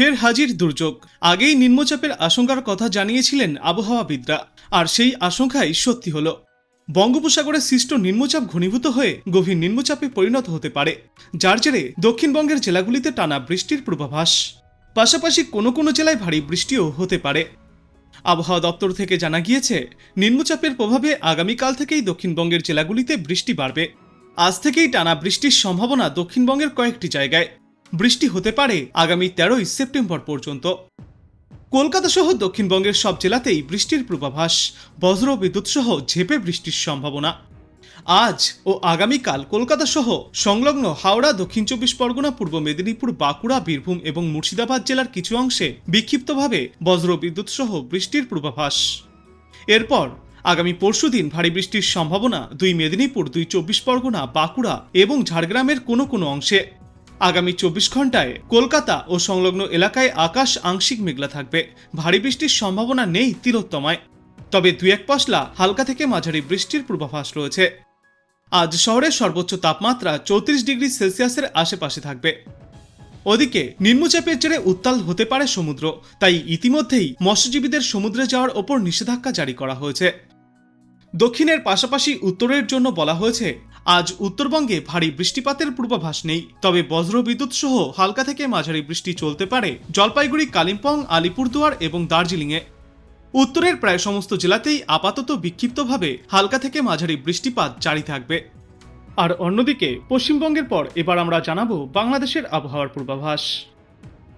ফের হাজির দুর্যোগ। আগেই নিম্নচাপের আশঙ্কার কথা জানিয়েছিলেন আবহাওয়াবিদরা, আর সেই আশঙ্কাই সত্যি হলো। বঙ্গোপসাগরে সৃষ্ট নিম্নচাপ ঘনীভূত হয়ে গভীর নিম্নচাপে পরিণত হতে পারে, যার জেরে দক্ষিণবঙ্গের জেলাগুলিতে টানা বৃষ্টির পূর্বাভাস। পাশাপাশি কোনো কোনো জেলায় ভারী বৃষ্টিও হতে পারে। আবহাওয়া দপ্তর থেকে জানা গিয়েছে, নিম্নচাপের প্রভাবে আগামীকাল থেকেই দক্ষিণবঙ্গের জেলাগুলিতে বৃষ্টি বাড়বে। আজ থেকেই টানা বৃষ্টির সম্ভাবনা দক্ষিণবঙ্গের কয়েকটি জায়গায়। বৃষ্টি হতে পারে আগামী তেরোই সেপ্টেম্বর পর্যন্ত। কলকাতা সহ দক্ষিণবঙ্গের সব জেলাতেই বৃষ্টির পূর্বাভাস বজ্র বিদ্যুৎ সহ ঝেপে বৃষ্টির সম্ভাবনা। আজ ও আগামীকাল কলকাতা সহ সংলগ্ন হাওড়া, দক্ষিণ চব্বিশ পরগনা, পূর্ব মেদিনীপুর, বাঁকুড়া, বীরভূম এবং মুর্শিদাবাদ জেলার কিছু অংশে বিক্ষিপ্তভাবে বজ্র বিদ্যুৎ সহ বৃষ্টির পূর্বাভাস। এরপর আগামী পরশুদিন ভারী বৃষ্টির সম্ভাবনা দুই মেদিনীপুর, দুই চব্বিশ পরগনা, বাঁকুড়া এবং ঝাড়গ্রামের কোনো কোনো অংশে। আগামী চব্বিশ ঘন্টায় কলকাতা ও সংলগ্ন এলাকায় আকাশ আংশিক মেঘলা থাকবে। ভারী বৃষ্টির সম্ভাবনা নেই তিলোত্তমায়। তবে দু এক পশলা হালকা থেকে মাঝারি বৃষ্টির পূর্বাভাস রয়েছে। আজ শহরের সর্বোচ্চ তাপমাত্রা চৌত্রিশ ডিগ্রি সেলসিয়াসের আশেপাশে থাকবে। ওদিকে নিম্নচাপের জেরে উত্তাল হতে পারে সমুদ্র, তাই ইতিমধ্যেই মৎস্যজীবীদের সমুদ্রে যাওয়ার ওপর নিষেধাজ্ঞা জারি করা হয়েছে। দক্ষিণের পাশাপাশি উত্তরের জন্য বলা হয়েছে আজ উত্তরবঙ্গে ভারী বৃষ্টিপাতের পূর্বাভাস নেই। তবে বজ্রবিদ্যুৎ সহ হালকা থেকে মাঝারি বৃষ্টি চলতে পারে জলপাইগুড়ি, কালিম্পং, আলিপুরদুয়ার এবং দার্জিলিংয়ে। উত্তরের প্রায় সমস্ত জেলাতেই আপাতত বিক্ষিপ্তভাবে হালকা থেকে মাঝারি বৃষ্টিপাত জারি থাকবে। আর অন্যদিকে, পশ্চিমবঙ্গের পর এবার আমরা জানাব বাংলাদেশের আবহাওয়ার পূর্বাভাস।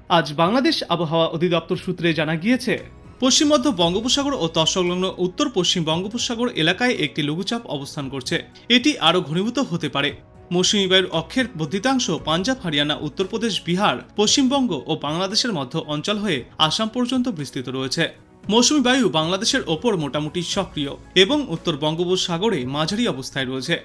আজ বাংলাদেশ আবহাওয়া অধিদপ্তর সূত্রে জানা গিয়েছে পশ্চিম মধ্য বঙ্গোপসাগর ও তৎসংলগ্ন উত্তর পশ্চিম বঙ্গোপসাগর এলাকায় একটি লঘুচাপ অবস্থান করছে। এটি আরও ঘনীভূত হতে পারে। মৌসুমী বায়ুর অক্ষের বর্ধিতাংশ পাঞ্জাব, হরিয়ানা, উত্তরপ্রদেশ, বিহার, পশ্চিমবঙ্গ ও বাংলাদেশের মধ্য অঞ্চল হয়ে আসাম পর্যন্ত বিস্তৃত রয়েছে। মৌসুমী বায়ু বাংলাদেশের ওপর মোটামুটি সক্রিয় এবং উত্তর বঙ্গোপসাগরে মাঝারি অবস্থায় রয়েছে।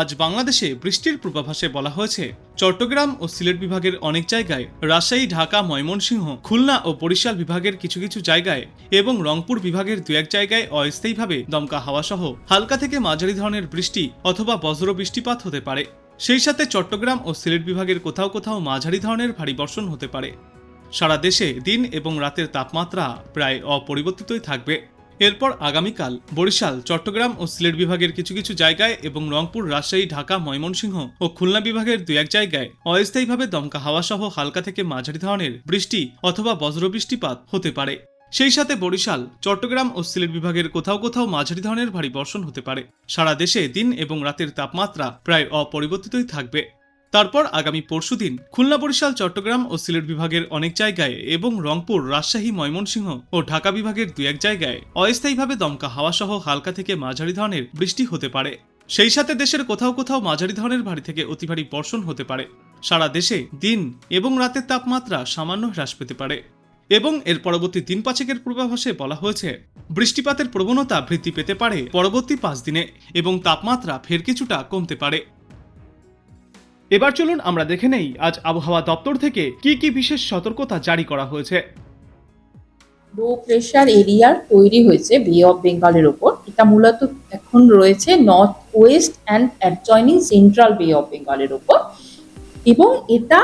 আজ বাংলাদেশে বৃষ্টির পূর্বাভাসে বলা হয়েছে, চট্টগ্রাম ও সিলেট বিভাগের অনেক জায়গায়, রাজশাহী, ঢাকা, ময়মনসিংহ, খুলনা ও বরিশাল বিভাগের কিছু কিছু জায়গায় এবং রংপুর বিভাগের দু এক জায়গায় অস্থায়ীভাবে দমকা হাওয়া সহ হালকা থেকে মাঝারি ধরনের বৃষ্টি অথবা বজ্র বৃষ্টিপাত হতে পারে। সেই সাথে চট্টগ্রাম ও সিলেট বিভাগের কোথাও কোথাও মাঝারি ধরনের ভারী বর্ষণ হতে পারে। সারা দেশে দিন এবং রাতের তাপমাত্রা প্রায় অপরিবর্তিতই থাকবে। এরপর আগামীকাল বরিশাল, চট্টগ্রাম ও সিলেট বিভাগের কিছু কিছু জায়গায় এবং রংপুর, রাজশাহী, ঢাকা, ময়মনসিংহ ও খুলনা বিভাগের দু এক জায়গায় অস্থায়ীভাবে দমকা হাওয়া সহ হালকা থেকে মাঝারি ধরনের বৃষ্টি অথবা বজ্রবৃষ্টিপাত হতে পারে। সেই সাথে বরিশাল, চট্টগ্রাম ও সিলেট বিভাগের কোথাও কোথাও মাঝারি ধরনের ভারী বর্ষণ হতে পারে। সারা দেশে দিন এবং রাতের তাপমাত্রা প্রায় অপরিবর্তিতই থাকবে। তারপর আগামী পরশুদিন খুলনা বরিশাল, চট্টগ্রাম ও সিলেট বিভাগের অনেক জায়গায় এবং রংপুর, রাজশাহী, ময়মনসিংহ ও ঢাকা বিভাগের দু এক জায়গায় অস্থায়ীভাবে দমকা হাওয়া সহ হালকা থেকে মাঝারি ধরনের বৃষ্টি হতে পারে। সেই সাথে দেশের কোথাও কোথাও মাঝারি ধরনের ভারী থেকে অতি ভারী বর্ষণ হতে পারে। সারা দেশে দিন এবং রাতের তাপমাত্রা সামান্য হ্রাস পেতে পারে। এবং এর পরবর্তী দিন পাঁচেকের পূর্বাভাসে বলা হয়েছে, বৃষ্টিপাতের প্রবণতা বৃদ্ধি পেতে পারে পরবর্তী পাঁচ দিনে এবং তাপমাত্রা ফের কিছুটা কমতে পারে। এবার চলুন আমরা দেখে নেই আজ আবহাওয়া দপ্তর থেকে কি কি বিশেষ সতর্কতা জারি করা হয়েছে। লো প্রেশার এরিয়ার তৈরি হয়েছে বে অফ বেঙ্গলের ওপর। এটা মূলত এখন রয়েছে north west and adjoining central bay of বেঙ্গলের ওপর। এবং এটা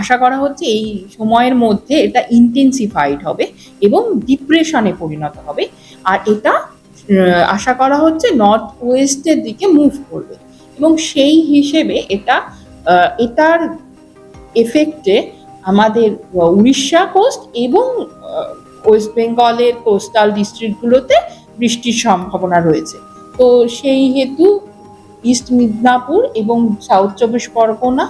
আশা করা হচ্ছে এই সময়ের মধ্যে এটা ইন্টেন্সিফাইড হবে এবং ডিপ্রেশনে পরিণত হবে। আর এটা আশা করা হচ্ছে নর্থ ওয়েস্টের দিকে মুভ করবে। এবং সেই হিসেবে এটা এটার এফেক্টে আমাদের উড়িষ্যা কোস্ট এবং ওয়েস্ট বেঙ্গলের কোস্টাল ডিস্ট্রিক্টগুলোতে বৃষ্টির সম্ভাবনা রয়েছে। তো সেই হেতু ইস্ট মিদনাপুর এবং সাউথ চব্বিশ পরগনা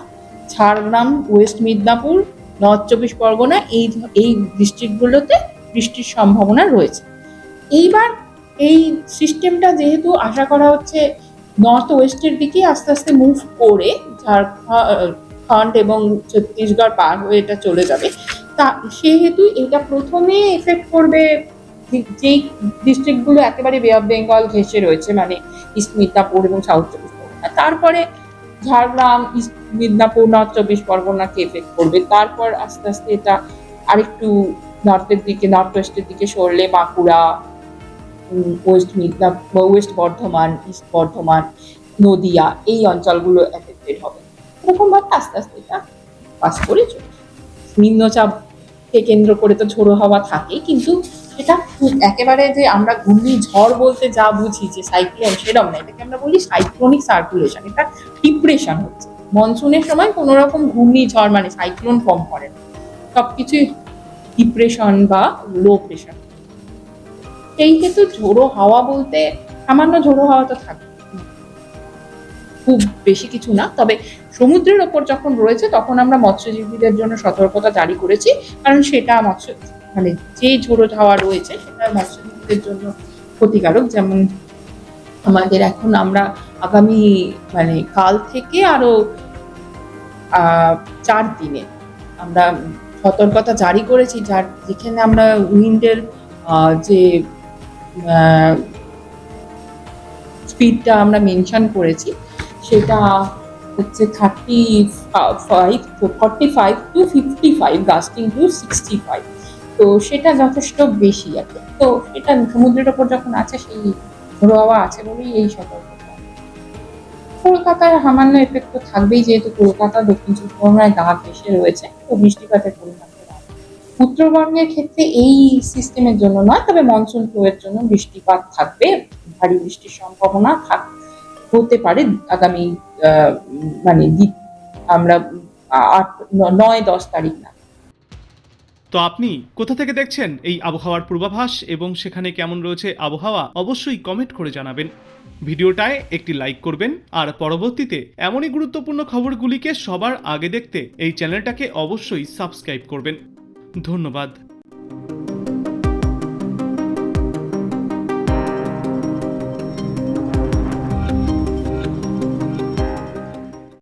ঝাড়গ্রাম ওয়েস্ট মিদনাপুর নর্থ চব্বিশ পরগনা এই এই ডিস্ট্রিক্টগুলোতে বৃষ্টির সম্ভাবনা রয়েছে। এইবার এই সিস্টেমটা যেহেতু আশা করা হচ্ছে নর্থ ওয়েস্টের দিকে আস্তে আস্তে মুভ করে ঝাড়খণ্ড এবং ছত্তিশগড় পার হয়ে এটা চলে যাবে। তা সেহেতু এটা প্রথমে এফেক্ট করবে যেই ডিস্ট্রিক্টগুলো একেবারে বে অফ বেঙ্গল ঘেঁষে রয়েছে মানে ইস্ট মিদনাপুর এবং সাউথ চব্বিশ পরগনা। তারপরে ঝাড়গ্রাম ইস্ট মিদনাপুর নর্থ চব্বিশ পরগনাকে এফেক্ট করবে। তারপর আস্তে আস্তে এটা আরেকটু নর্থের দিকে নর্থ ওয়েস্টের দিকে সরলে Bankura west Midnapore west Bardhaman east Bardhaman, Nadia, এই অঞ্চলগুলো এফেক্টেড হবে। এরকমভাবে আস্তে আস্তে এটা পাস করে চলবে নিম্নচাপ কে কেন্দ্র করে তো ঝোড়ো হাওয়া থাকে কিন্তু সেটা একেবারে যে আমরা ঘূর্ণি ঝড় বলতে যা বুঝি যে সাইক্লোন সেরকম না, এটাকে আমরা বলি সাইক্লোনিক সার্কুলেশন এটা ডিপ্রেশন হচ্ছে। মনসুনের সময় কোনো রকম ঘূর্ণি ঝড় মানে সাইক্লোন কম করে না। সবকিছুই ডিপ্রেশন বা লো প্রেশার সেই হেতু ঝোড়ো হাওয়া বলতে সামান্য ঝোড়ো হাওয়া তো থাকে খুব বেশি কিছু না। তবে সমুদ্রের ওপর যখন রয়েছে তখন আমরা মৎস্যজীবীদের জন্য সতর্কতা জারি করেছি। কারণ সেটা মৎস্য মানে যে ঝোড়ো হাওয়া রয়েছে সেটা মৎস্যজীবীদের জন্য ক্ষতিকারক। যেমন আমাদের এখন আমরা আগামী মানে কাল থেকে আরও আহ, চার দিনে আমরা সতর্কতা জারি করেছি। যার যেখানে আমরা উইন্ডের যে স্পিডটা আমরা মেনশন করেছি, সেটা হচ্ছে thirty five forty five to fifty five gusting to sixty five তো সেটা যথেষ্ট বেশি আছে তো সেটা সমুদ্রের ওপর যখন আছে, সেই ঝোড়ো আছে বলেই এই সতর্কতা কলকাতার সামান্য এফেক্ট তো থাকবেই, যেহেতু কলকাতা দক্ষিণ চব্বিশ পরগনায় গা ঘেসে রয়েছে, তো বৃষ্টিপাতের পরিমাণ। উত্তরবঙ্গের ক্ষেত্রে এই সিস্টেমের জন্য নয়, তবে মনসুন ফ্লো এর জন্য বৃষ্টিপাত থাকবে, ভারী বৃষ্টির সম্ভাবনা থাক, হতে পারে আগামী মানে আমরা আট, নয়, দশ তারিখ না। তো আপনি কোথা থেকে দেখছেন এই আবহাওয়ার পূর্বাভাস এবং সেখানে কেমন রয়েছে আবহাওয়া, অবশ্যই কমেন্ট করে জানাবেন। ভিডিওটায় একটি লাইক করবেন, আর পরবর্তীতে এমনই গুরুত্বপূর্ণ খবরগুলিকে সবার আগে দেখতে এই চ্যানেলটাকে অবশ্যই সাবস্ক্রাইব করবেন। ধন্যবাদ।